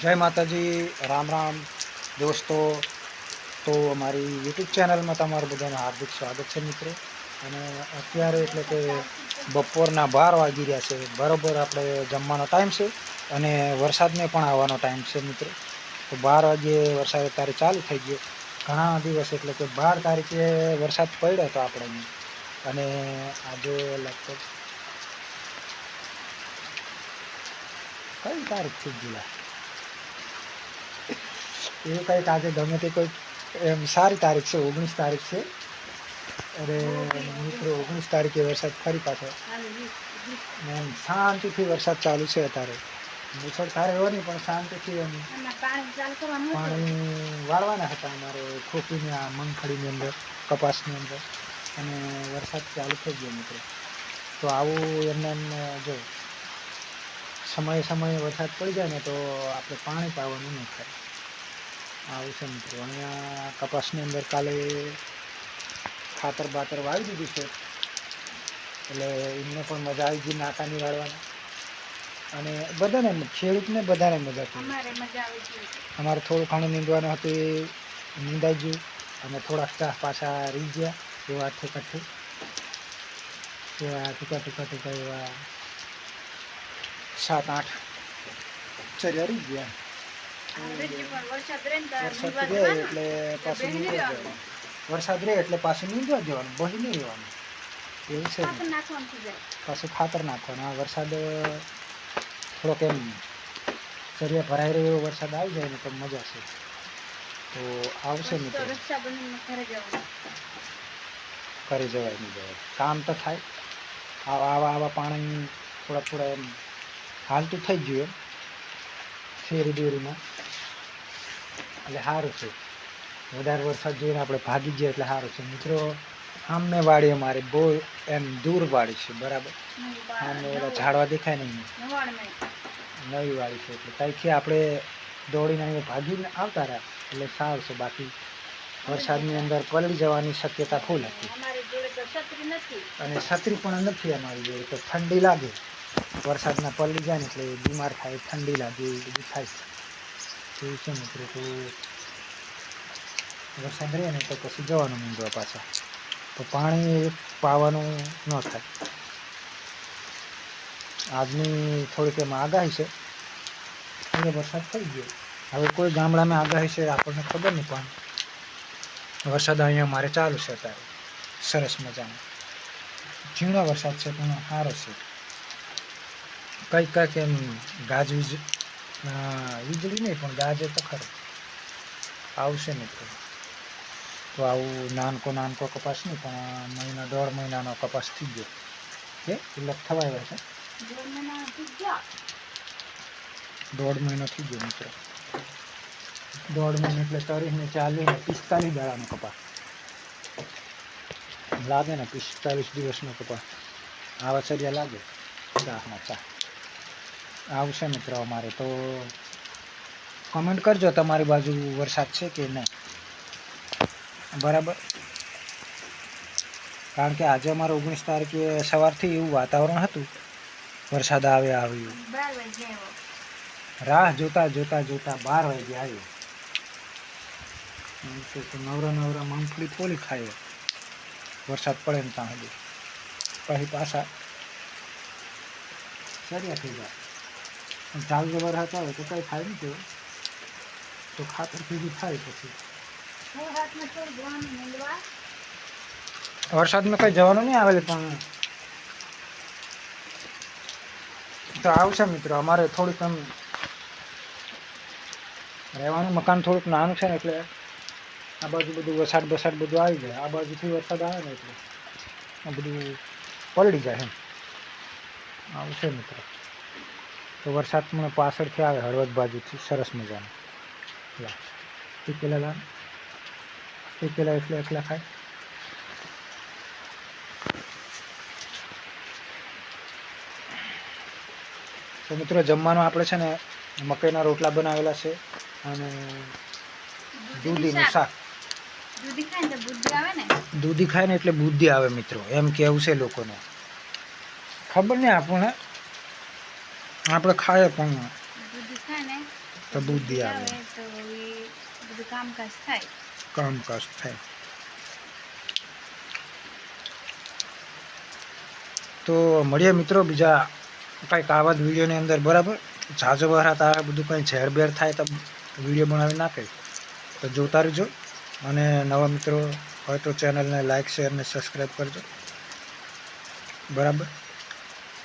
જય માતાજી, રામ રામ. દોસ્તો, તો અમારી યુટ્યુબ ચેનલમાં તમારું બધાનું હાર્દિક સ્વાગત છે મિત્રો. અને અત્યારે એટલે કે બપોરના બાર વાગી રહ્યા છે, બરાબર આપણે જમવાનો ટાઈમ છે અને વરસાદને પણ આવવાનો ટાઈમ છે મિત્રો. તો બાર વાગ્યે વરસાદ અત્યારે ચાલુ થઈ ગયો. ઘણા દિવસ એટલે કે બાર તારીખે વરસાદ પડ્યો હતો આપણે અને આજે લગભગ કઈ તારીખ થઈ ગયેલા એ કંઈક આજે ગમે તે કોઈ, એમ સારી તારીખ છે, ઓગણીસ તારીખ છે. અરે, મિત્રો, ઓગણીસ તારીખે વરસાદ ફરી પાછો. એમ શાંતિથી વરસાદ ચાલુ છે અત્યારે. મુસળધાર એવો નહીં, પણ શાંતિથી એમ પાણી વાળવાના હતા અમારે ખોખીની આ મગફળીની અંદર, કપાસની અંદર. અને વરસાદ ચાલુ થઈ ગયો, મિત્રો. તો આવું એમને એમ, જો, સમયે સમયે વરસાદ પડી જાય ને તો આપણે પાણી પાવાનું નહીં થાય. આવું છે મિત્રો. અહીંયા કપાસની અંદર કાલે ખાતર બાતર વાવી દીધું છે. એટલે એમને પણ મજા આવી ગઈ નાકાની વાળવાની. અને બધાને ખેડૂતને બધાને મજા આવી અમારે થોડું ઘણું નીંદવાનું હતું એ નીંદાઈ ગયું. અને થોડાક ચાહ પાછા રહી ગયા એવા ઠેકા એવા ટૂંકા ટૂંકા ટૂંકા એવા સાત આઠ ચર્યા રહી ગયા. વરસાદ રહે ને. એટલે પાછું નીંદવા જવાનું. વરસાદ રહે એટલે પાછું નીંદવા જવાનું બહી નહીં રહેવાનું. એવું છે. પાછું ખાતર નાખવાનું. આ વરસાદ થોડોક એમ ચરિયા ભરાઈ રહ્યો એવો વરસાદ આવી જાય ને તો મજા છે. તો આવશે રક્ષાબંધનમાં ઘરે જવાય નહીં જવાય. કામ તો થાય. આવા આવા આવા પાણી થોડા થોડા એમ હાલતું થઈ ગયું એમ. શેરી બેરીમાં એટલે સારું છે. વધારે વરસાદ જોઈને આપણે ભાગી જઈએ એટલે સારું છે. મિત્રો સામે વાડી અમારે બહુ એમ દૂર વાડી છે બરાબર? સામે ઓલા ઝાડવા દેખાય નહીં. નવી વાડી છે એટલે ત્યાંથી આપણે દોડીને અહીંયા ભાગીને આવતા રહ્યા. એટલે સારું છે. બાકી વરસાદની અંદર પલળી જવાની શક્યતા ફૂલ હતી. અને છત્રી પણ નથી અમારી જોડે તો ઠંડી લાગે. વરસાદના પલળી જાય ને એટલે બીમાર થાય, ઠંડી લાગે એવું બધું થાય. એવું છે મિત્રો, તો વરસાદ રહે ને તો પછી જવાનું મીંડવા પાછા. તો પાણી પાવાનું ન થાય. આજની થોડીક એમાં આગાહી છે. એટલે વરસાદ થઈ ગયો. હવે કોઈ ગામડામાં આગાહી છે આપણને ખબર નહીં, પણ વરસાદ અહીંયા મારે ચાલુ છે અત્યારે. સરસ મજાનો. ઝીણો વરસાદ છે, પણ સારો છે. કંઈક કંઈક એમ ગાજવીજ વીજળી નહીં પણ ગાજે તો ખરો. આવશે ને તો આવું નાનકો નાનકો કપાસ નહીં પણ મહિના દોઢ મહિનાનો કપાસ થઈ ગયો. કે એટલે થવા હોય છે દોઢ મહિના થઈ ગયા. મિત્રો. દોઢ મહિનો એટલે ત્રીસ ને ચાલીસ ને પિસ્તાલીસ દાડાનો કપાસ. લાગે ને પિસ્તાલીસ દિવસનો કપાસ. આવા વછરિયા લાગે? ચાહમાં ચા. આવશે મિત્રો અમારે તો કમેન્ટ કરજો તમારી બાજુ વરસાદ છે કે નહીં. બરાબર? કારણ કે આજે અમારે ઓગણીસ તારીખે સવારથી એવું વાતાવરણ હતું. વરસાદ આવે આવ્યો. રાહ જોતા જોતા જોતા બાર વાગે આવ્યો. નવરા નવરા મગફળી પોલી ખાય. વરસાદ પડે ને ત્યાં સુધી. પછી પાછા સરિયા થઈ જાય. પણ ચાલુ જો વરસાદ આવે તો કંઈ થાય નહીં તેવું તો ખાતર ભેગું થાય પછી. છ હાથમાં તો જવાનું નીંદવા. વરસાદમાં કંઈ જવાનું નહીં આવે પણ. તો આવશે મિત્રો, અમારે થોડીક આમ રહેવાનું મકાન થોડુંક નાનું છે ને એટલે આ બાજુ બધું વરસાદ બસાદ બધું આવી જાય. આ બાજુથી વરસાદ આવે ને એટલે આ બધું પલળી જાય એમ. આવશે મિત્રો. તો વરસાદ મને પાછળથી આવે હળવદ બાજુથી સરસ મજાનો. લા એ પેલા લા એ પેલા એટલે એકલા ખાય. તો મિત્રો જમવાનું આપણે છે ને મકાઈના રોટલા બનાવેલા છે અને દૂધીનું શાક. દૂધી ખાય ને? એટલે બુદ્ધિ આવે મિત્રો એમ કેવું છે લોકોને. ખબર નહીં આપણને આપણે ખાય પણ દૂધ ને? તો દૂધ આવે. આવે તો એ બધું કામકાજ થાય. કામકાજ થાય. તો મળીએ મિત્રો બીજા કંઈક આવા જ વિડીયોની અંદર બરાબર? ઝાઝો બહાર આવે બધું કંઈ ઝેરબેર થાય તો વીડિયો બનાવી નાખે. તો જોતા રહેજો. અને નવા મિત્રો હોય તો ચેનલને લાઇક શેર અને સબસ્ક્રાઈબ કરજો. બરાબર?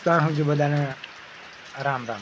ત્યાં સુધી બધાને રામ રામ